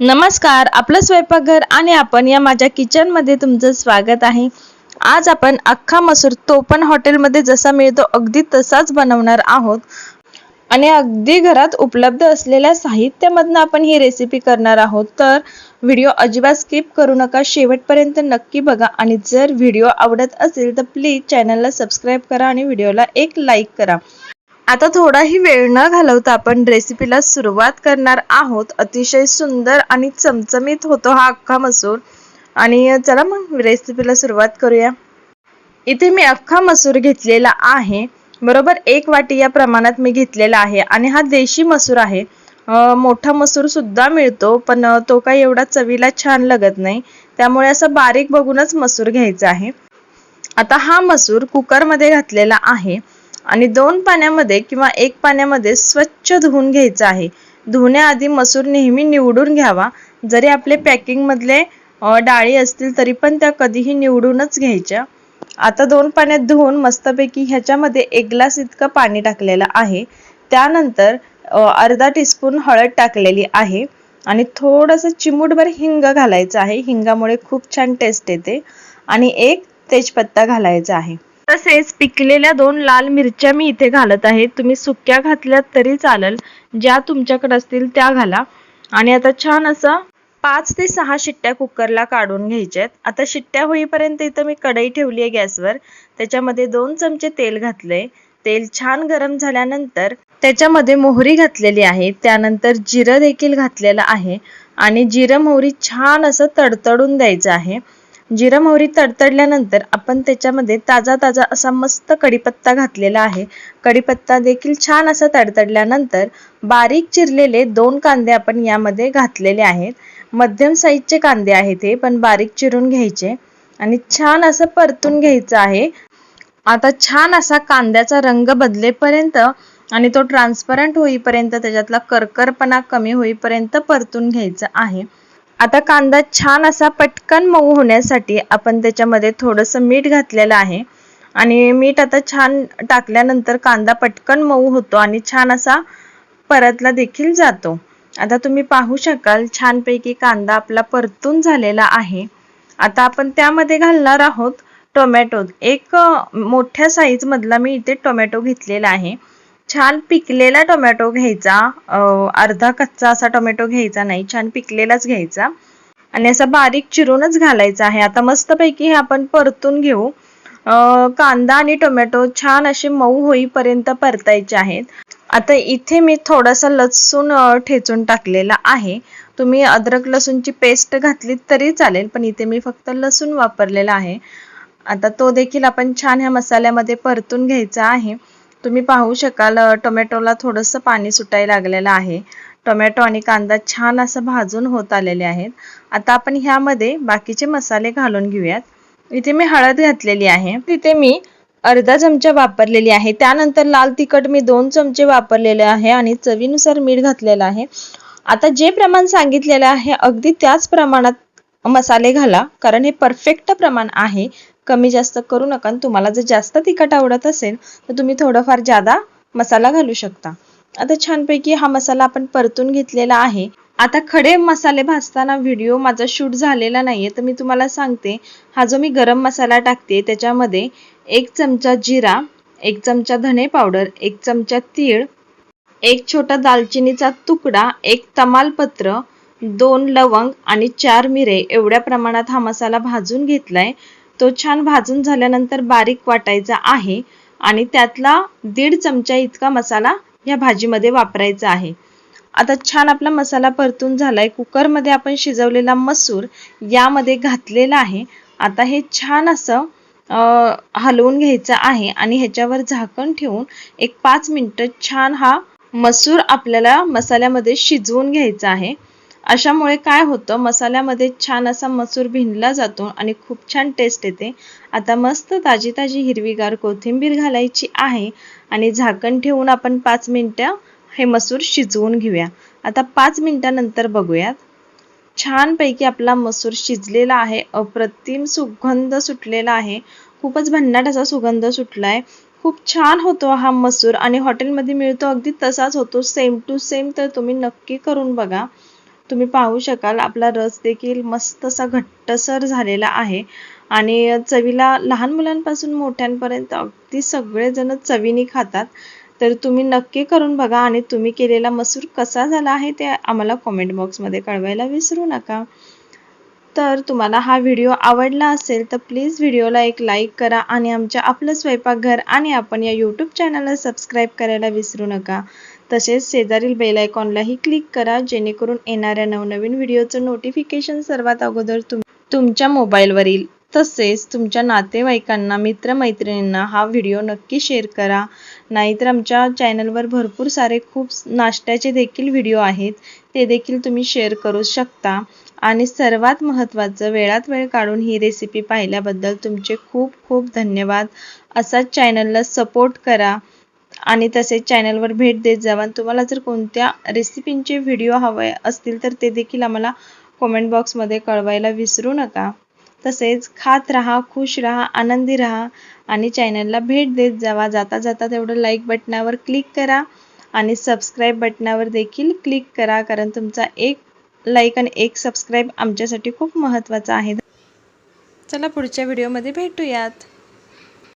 नमस्कार आपलं स्वयंपाकघर आणि आपण या माझ्या किचनमध्ये तुमचं स्वागत आहे. आज आपण अख्खा मसूर तो पण हॉटेलमध्ये जसा मिळतो अगदी तसाच बनवणार आहोत. आणि अगदी घरात उपलब्ध असलेल्या साहित्यामधनं आपण ही रेसिपी करणार आहोत. तर व्हिडिओ अजिबात स्किप करू नका शेवटपर्यंत नक्की बघा आणि जर व्हिडिओ आवडत असेल तर प्लीज चॅनलला सबस्क्राईब करा आणि व्हिडिओला एक लाईक करा. आता थोडाही वेळ न घालवता आपण रेसिपीला सुरुवात करणार आहोत. अतिशय सुंदर आणि चमचमीत होतो हा अख्खा मसूर. आणि चला मग रेसिपीला सुरुवात करूया. इथे मी अख्खा मसूर घेतलेला आहे. बरोबर एक वाटी या प्रमाणात मी घेतलेला आहे. आणि हा देशी मसूर आहे. मोठा मसूर सुद्धा मिळतो पण तो काही एवढा चवीला छान लागत नाही. त्यामुळे असं बारीक बघूनच मसूर घ्यायचा आहे. आता हा मसूर कुकरमध्ये घातलेला आहे. आणि दोन पाण्यामध्ये किंवा एक पाण्यामध्ये स्वच्छ धुवून घ्यायचं आहे. धुण्याआधी मसूर नेहमी निवडून घ्यावा. जरी आपले पॅकिंगमधले डाळी असतील तरी पण त्या कधीही निवडूनच घ्यायच्या. आता दोन पाण्यात धुवून मस्तपैकी ह्याच्यामध्ये एक ग्लास इतकं पाणी टाकलेलं आहे. त्यानंतर अर्धा टीस्पून हळद टाकलेली आहे. आणि थोडंसं चिमूटभर हिंग घालायचं आहे. हिंगामुळे खूप छान टेस्ट येते. आणि एक तेजपत्ता घालायचा आहे. तसेच पिकलेल्या दोन लाल मिरच्या मी इथे घालत आहे. तुम्ही सुक्या घातल्यात तरी चालेल. ज्या तुमच्याकडे असतील त्या घाला. आणि आता छान असं पाच ते सहा शिट्ट्या कुकरला काढून घ्यायच्यात. आता शिट्ट्या होईपर्यंत इथं मी कढई ठेवली आहे गॅसवर. त्याच्यामध्ये दोन चमचे तेल घातले तेल छान गरम झाल्यानंतर त्याच्यामध्ये मोहरी घातलेली आहे. त्यानंतर जिरं देखील घातलेलं आहे. आणि जिरं मोहरी छान असं तडतडून द्यायचं आहे. जिरा मोहरी तडतडल्यानंतर आपण त्याच्यामध्ये ताजा ताजा असा मस्त कढीपत्ता घातलेला आहे. कढीपत्ता देखील छान असा तडतडल्यानंतर बारीक चिरलेले दोन कांदे आपण यामध्ये घातलेले आहेत. मध्यम साईजचे कांदे आहेत हे पण बारीक चिरून घ्यायचे आणि छान असं परतून घ्यायचं आहे. आता छान असा कांद्याचा रंग बदलेपर्यंत आणि तो ट्रान्सपरंट होईपर्यंत त्याच्यातला करकरपणा कमी होईपर्यंत परतून घ्यायचा आहे. आता कांदा छान असा पटकन मऊ होण्यासाठी आपण त्याच्यामध्ये थोडंसं मीठ घातलेलं आहे. आणि मीठ आता छान टाकल्यानंतर कांदा पटकन मऊ होतो आणि छान असा परतला देखील जातो. आता तुम्ही पाहू शकाल छानपैकी कांदा आपला परतून झालेला आहे. आता आपण त्यामध्ये घालणार आहोत टोमॅटो. एक मोठ्या साईजमधला मी इथे टोमॅटो घेतलेला आहे. छान पिकलेला टोमॅटो घ्यायचा. अर्धा कच्चा असा टोमॅटो घ्यायचा नाही छान पिकलेलाच घ्यायचा. आणि असा बारीक चिरूनच घालायचा आहे. आता मस्तपैकी हे आपण परतून घेऊ. कांदा आणि टोमॅटो छान असे मऊ होईपर्यंत परतायचे आहेत. आता इथे मी थोडासा लसूण ठेचून टाकलेला आहे. तुम्ही अद्रक लसूणची पेस्ट घातली तरी चालेल पण इथे मी फक्त लसूण वापरलेला आहे. आता तो देखील आपण छान ह्या मसाल्यामध्ये परतून घ्यायचा आहे. तुम्ही पाहू शकाल टोमॅटोला थोडंसं पाणी सुटायला लागलेलं आहे. टोमॅटो आणि कांदा छान असं भाजून होत आलेले आहेत. आता आपण ह्यामध्ये बाकीचे मसाले घालून घेऊयात. इथे मी हळद घातलेली आहे. तिथे मी अर्धा चमचा वापरलेली आहे. त्यानंतर लाल तिखट मी दोन चमचे वापरलेले आहे आणि चवीनुसार मीठ घातलेलं आहे. आता जे प्रमाण सांगितलेलं आहे अगदी त्याच प्रमाणात मसाले घाला कारण हे परफेक्ट प्रमाण आहे. कमी जास्त करू नका तुम्हाला जर जास्त तिखट आवडत असेल तर तुम्ही थोडंफार जादा मसाला घालू शकता. आता छानपैकी हा मसाला आपण परतून घेतलेला आहे. आता खडे मसाले भाजताना व्हिडिओ माझा शूट झालेला नाहीये तर मी तुम्हाला सांगते. हा जो मी गरम मसाला टाकते त्याच्यामध्ये एक चमचा जिरा एक चमचा धने पावडर एक चमचा तीळ एक छोटा दालचिनीचा तुकडा एक तमालपत्र दोन लवंग आणि चार मिरे एवढ्या प्रमाणात हा मसाला भाजून घेतलाय. तो छान भाजून झाल्यानंतर बारीक वाटायचा आहे आणि त्यातला दीड चमचा इतका मसाला या भाजीमध्ये वापरायचा आहे. आता छान आपला मसाला परतून झालाय. कुकरमध्ये आपण शिजवलेला मसूर यामध्ये घातलेला आहे. आता हे छान असं हलवून घ्यायचं आहे आणि ह्याच्यावर झाकण ठेवून एक पाच मिनटं छान हा मसूर आपल्याला मसाल्यामध्ये शिजवून घ्यायचा आहे. अशामुळे काय होतं मसाल्यामध्ये छान असा मसूर भिनला जातो आणि खूप छान टेस्ट येते. आता मस्त ताजी ताजी हिरवीगार कोथिंबीर घालायची आहे आणि झाकण ठेवून आपण पाच मिनटं हे मसूर शिजवून घेऊया. आता पाच मिनटानंतर बघूयात. छानपैकी आपला मसूर शिजलेला आहे अप्रतिम सुगंध सुटलेला आहे. खूपच भन्नाट असा सुगंध सुटलाय. खूप छान होतो हा मसूर आणि हॉटेलमध्ये मिळतो अगदी तसाच होतो सेम टू सेम तर तुम्ही नक्की करून बघा. तुम्ही पाहू शकाल आपला रस देखील मस्त असा घट्टसर झालेला आहे. आणि चवीला लहान मुलांपासून मोठ्यांपर्यंत अगदी सगळेजण चवीने खातात. तर तुम्ही नक्की करून बघा आणि तुम्ही केलेला मसूर कसा झाला आहे ते आम्हाला कॉमेंट बॉक्समध्ये कळवायला विसरू नका. तर तुम्हाला हा व्हिडिओ आवडला असेल तर प्लीज व्हिडिओला एक लाईक करा आणि आमच्या आपलं स्वयंपाकघर आणि आपण या यूट्यूब चॅनलला सबस्क्राईब करायला विसरू नका. तसेच शेजारील बेल आयकॉनलाही क्लिक करा जेणेकरून येणाऱ्या नवनवीन व्हिडिओचं नोटिफिकेशन सर्वात अगोदर तुम तुमच्या मोबाईलवर येईल तसेच तुमच्या नातेवाईकांना मित्रमैत्रिणींना हा व्हिडिओ नक्की शेअर करा. नाहीतर आमच्या चॅनलवर भरपूर सारे खूप नाश्त्याचे देखील व्हिडिओ आहेत. ते देखील तुम्ही शेअर करू शकता. आणि सर्वात महत्त्वाचं वेळात वेळ काढून ही रेसिपी पाहिल्याबद्दल तुमचे खूप खूप धन्यवाद. असाच चॅनलला सपोर्ट करा. आणि तसेच चॅनलवर भेट देत जावा. आणि तुम्हाला जर कोणत्या रेसिपींचे व्हिडिओ हवे असतील तर ते देखील आम्हाला कॉमेंट बॉक्समध्ये कळवायला विसरू नका. तसेच खात राहा खुश राहा आनंदी राहा आणि चॅनलला भेट देत जावा. जाता जाता तेवढं लाईक बटनावर क्लिक करा आणि सबस्क्राईब बटनावर देखील क्लिक करा. कारण तुमचा एक लाईक आणि एक सबस्क्राईब आमच्यासाठी खूप महत्त्वाचा आहे. चला पुढच्या व्हिडिओमध्ये भेटूयात.